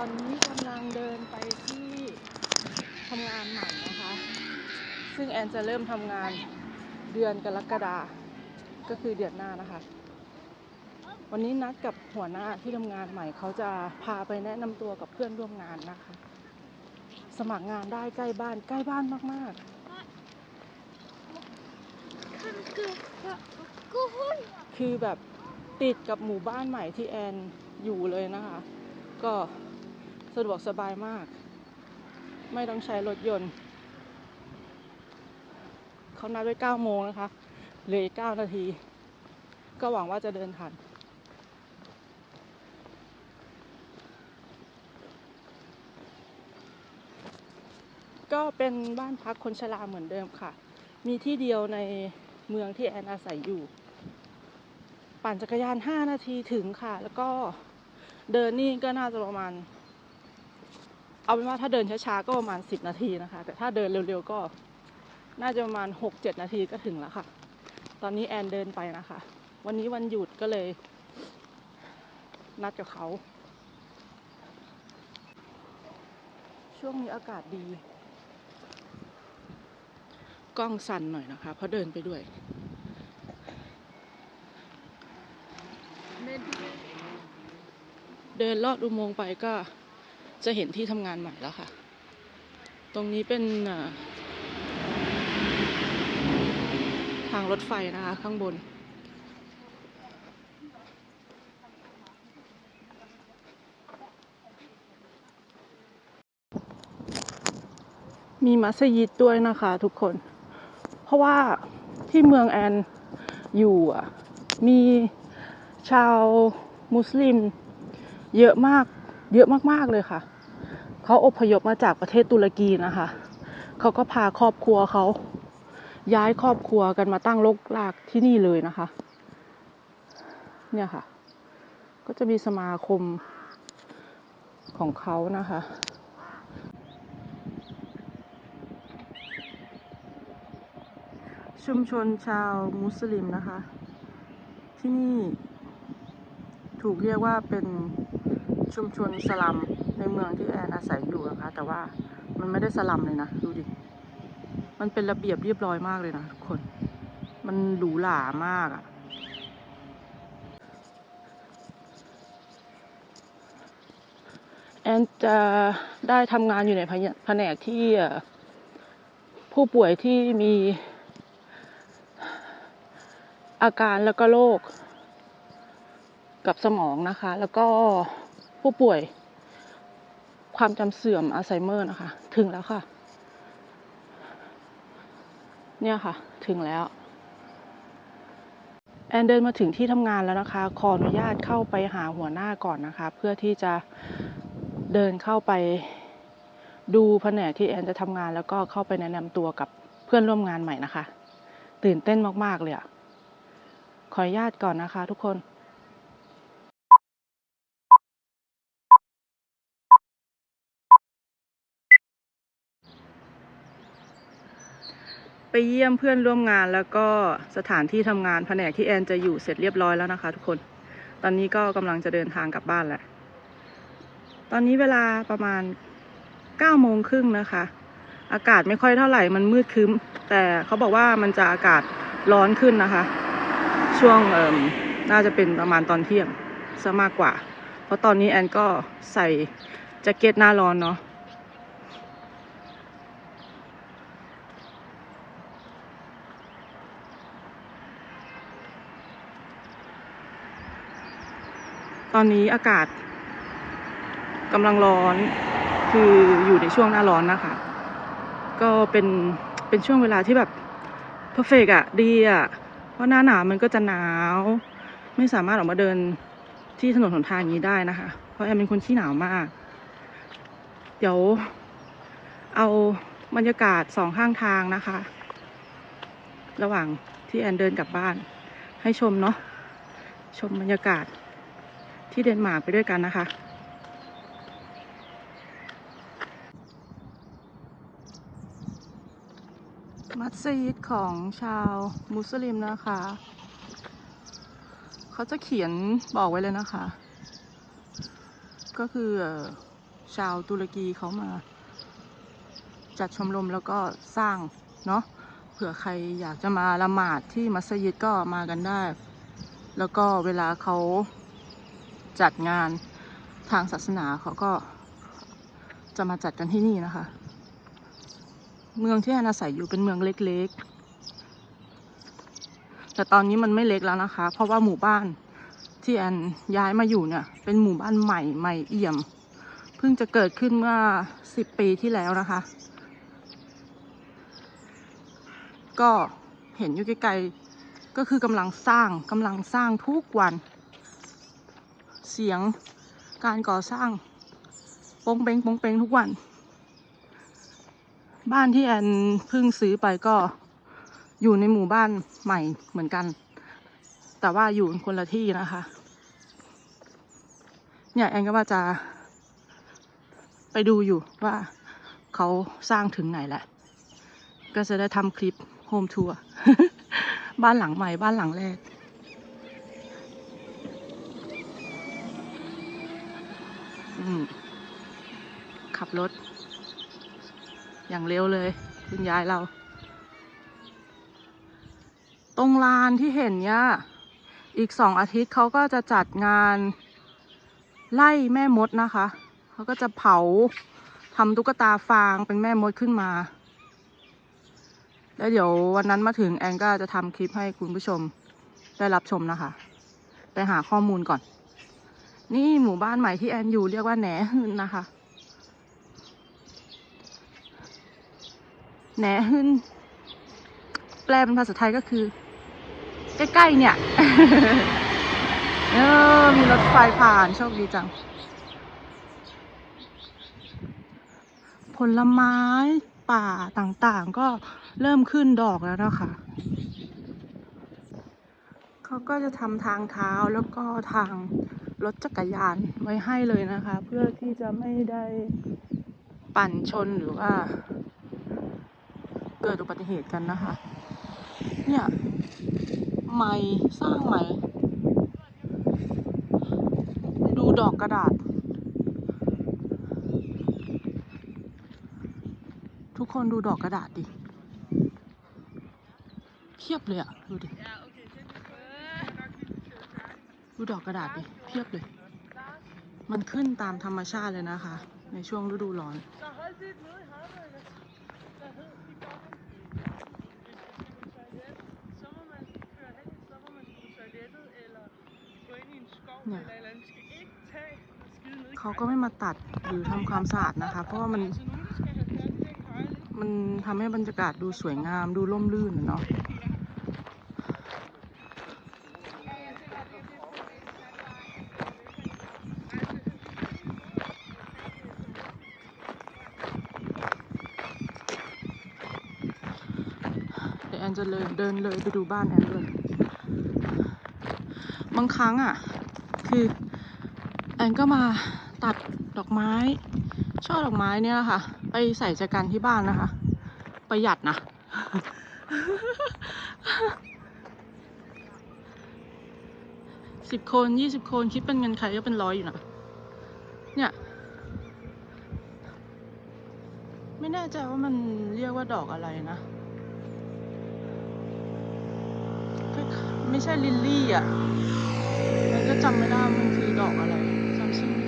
ตอนนี้กำลังเดินไปที่ทำงานใหม่นะคะ ซึ่งแอนจะเริ่มทำงานเดือนกรกฎาก็คือเดือนหน้านะคะ วันนี้นัดกับหัวหน้าที่ทำงานใหม่ เขาจะพาไปแนะนำตัวกับเพื่อนร่วมงานนะคะ สมัครงานได้ใกล้บ้านใกล้บ้านมากๆ คือแบบติดกับหมู่บ้านใหม่ที่แอนอยู่เลยนะคะ ก็ สะดวกสบายมาก ไม่ต้องใช้รถยนต์ เขานัดไว้9โมงนะคะเหลืออีก9นาที ก็หวังว่าจะเดินทันก็เป็นบ้านพักคนชราเหมือนเดิมค่ะ มีที่เดียวในเมืองที่แอนอาศัยอยู่ ปั่นจักรยาน 5 นาทีถึงค่ะ แล้วก็เดินนี่ก็น่าจะประมาณ เอาเป็นว่าถ้าเดินช้าๆก็ประมาณ 10 นาทีนะคะ แต่ถ้าเดินเร็วๆก็น่าจะประมาณ 6-7 นาทีก็ถึงแล้วค่ะ ตอนนี้แอนเดินไปนะคะ วันนี้วันหยุดก็เลย นัดกับเขา ช่วงนี้อากาศดี กล้องสั่นหน่อยนะคะ เพราะเดินไปด้วยเดินลอดอุโมงค์ไปก็ จะเห็นที่ทำงานใหม่แล้วค่ะ ตรงนี้เป็นทางรถไฟนะคะข้างบน มีมัสยิดด้วยนะคะทุกคน เพราะว่าที่เมืองแอนอยู่มีชาวมุสลิมเยอะมาก เยอะมากๆเลยค่ะ เขาอพยพมาจากประเทศตุรกีนะคะ เขาก็พาครอบครัวเขาย้ายครอบครัวกันมาตั้งรกรากที่นี่เลยนะคะ เนี่ยค่ะ ก็จะมีสมาคมของเขานะคะชุมชนชาวมุสลิมนะคะ ที่นี่ถูกเรียกว่าเป็น ชุมชนสลัมในเมืองที่แอนอาศัยอยู่นะคะ แต่ว่ามันไม่ได้สลัมเลยนะ ดูดิ มันเป็นระเบียบเรียบร้อยมากเลยนะทุกคน มันหรูหรามากอะ่ะแอนจะได้ทำงานอยู่ในแผนกที่ผู้ป่วยที่มีอาการแล้วก็โรคกับสมองนะคะ แล้วก็ ผู้ป่วย ความจำเสื่อมอัลไซเมอร์นะคะ ถึงแล้วค่ะ เนี่ยค่ะ ถึงแล้ว แอนเดินมาถึงที่ทำงานแล้วนะคะ ขออนุญาตเข้าไปหาหัวหน้าก่อนนะคะ เพื่อที่จะเดินเข้าไปดูแผนกที่แอนจะทำงานแล้วก็เข้าไปแนะนำตัวกับเพื่อนร่วมงานใหม่นะคะ ตื่นเต้นมาก ๆ เลยอะขออนุญาตก่อนนะคะทุกคน ไปเยี่ยมเพื่อนร่วมงานแล้วก็สถานที่ทำงานแผนกที่แอนจะอยู่เสร็จเรียบร้อยแล้วนะคะ ทุกคน ตอนนี้ก็กำลังจะเดินทางกลับบ้านแหละ ตอนนี้เวลาประมาณ9โมงครึ่งนะคะ อากาศไม่ค่อยเท่าไหร่มันมืดครึ้มแต่เขาบอกว่ามันจะอากาศร้อนขึ้นนะคะ ช่วงเอ่มน่าจะเป็นประมาณตอนเที่ยงซะมากกว่า เพราะตอนนี้แอนก็ใส่แจ็คเก็ตหน้าร้อนเนาะ ต อนนี้อากาศกำลังร้อนคืออยู่ในช่วงหน้าร้อนนะคะ ก็เป็นเป็นช่วงเวลาที่แบบเพอร์เฟกอะดีอะเพราะหน้าหนาวมันก็จะหนาว ไม่สามารถออกมาเดินที่ถนนหนทางอย่างนี้ได้นะคะ เพราะแอนเป็นคนที่หนาวมาก เดี๋ยวเอาบรรยากาศสองข้างทางนะคะ ระหว่างที่แอนเดินกลับบ้านให้ชมเนาะชมบรรยากาศ ที่เดนมาร์กไปด้วยกันนะคะ มัสยิดของชาวมุสลิมนะคะ เขาจะเขียนบอกไว้เลยนะคะ ก็คือชาวตุรกีเขามา จัดชมรมแล้วก็สร้างเนาะเผื่อใครอยากจะมาละหมาดที่มัสยิดก็มากันได้ แล้วก็เวลาเขา จัดงานทางศาสนาเขาก็จะมาจัดกันที่นี่นะคะ เมืองที่แอนอาศัยอยู่เป็นเมืองเล็กๆ แต่ตอนนี้มันไม่เล็กแล้วนะคะ เพราะว่าหมู่บ้านที่แอนย้ายมาอยู่เนี่ย เป็นหมู่บ้านใหม่ใหม่เอี่ยม เพิ่งจะเกิดขึ้นเมื่อสิบปีที่แล้วนะคะ ก็เห็นอยู่ไกลๆก็คือกำลังสร้างกำลังสร้างทุกวัน เสียงการก่อสร้างปงเป้งปงเป้งทุกวัน บ้านที่แอนเพิ่งซื้อไปก็อยู่ในหมู่บ้านใหม่เหมือนกัน แต่ว่าอยู่คนละที่นะคะเนี่ยแอนก็ว่าจะไปดูอยู่ว่าเขาสร้างถึงไหนแหละ ก็จะได้ทำคลิปโฮมทัวร์บ้านหลังใหม่บ้านหลังแรก ขับรถ อย่างเร็วเลย คุณยายเรา ตรงลานที่เห็นเนี่ย อีกสองอาทิตย์เขาก็จะจัดงานไล่แม่มดนะคะ เขาก็จะเผาทำตุ๊กตาฟางเป็นแม่มดขึ้นมา แล้วเดี๋ยววันนั้นมาถึงแอนก็จะทำคลิปให้คุณผู้ชมได้รับชมนะคะ ไปหาข้อมูลก่อน นี่หมู่บ้านใหม่ที่แอนอยู่เรียกว่าแหนฮึนนะคะ แหนฮึนแปลเป็นภาษาไทยก็คือ ใกล้ๆเนี่ย เออ มีรถไฟผ่านโชคดีจัง ผลไม้ป่าต่างๆ ก็เริ่มขึ้นดอกแล้วนะคะเขาก็จะทำทางเท้าแล้วก็ทาง รถจักรยานไว้ให้เลยนะคะ เพื่อที่จะไม่ได้ปั่นชนหรือว่า เกิดอุบัติเหตุกันนะคะ เนี่ยใหม่สร้างใหม่ดูดอกกระดาษ ทุกคนดูดอกกระดาษดิเพียบเลยอะดูดิ ดูดอกกระดาษดิเพียบเลย มันขึ้นตามธรรมชาติเลยนะคะ ในช่วงฤดูร้อน เนี่ยเขาก็ไม่มาตัดหรือทำความสะอาดนะคะ เพราะว่ามัน มันทำให้บรรยากาศดูสวยงามดูร่มรื่นเนาะ เดี๋ยวแอนจะเลยเดินเลยไปดูบ้านแอนด้วยบางครั้งอะ คือแอนก็มาตัดดอกไม้ ช่อดอกไม้เนี่ยแหละค่ะ ไปใส่ใจกันที่บ้านนะคะ ประหยัดนะ สิบคนยี่สิบคนคิดเป็นเงินใครก็เป็นร้อยอยู่นะ เนี่ย ไม่แน่ใจว่ามันเรียกว่าดอกอะไรนะ ไม่ใช่ลิลลี่อะมันก็จำไม่ได้มันคือดอกอะไรจำชื่อไม่ได้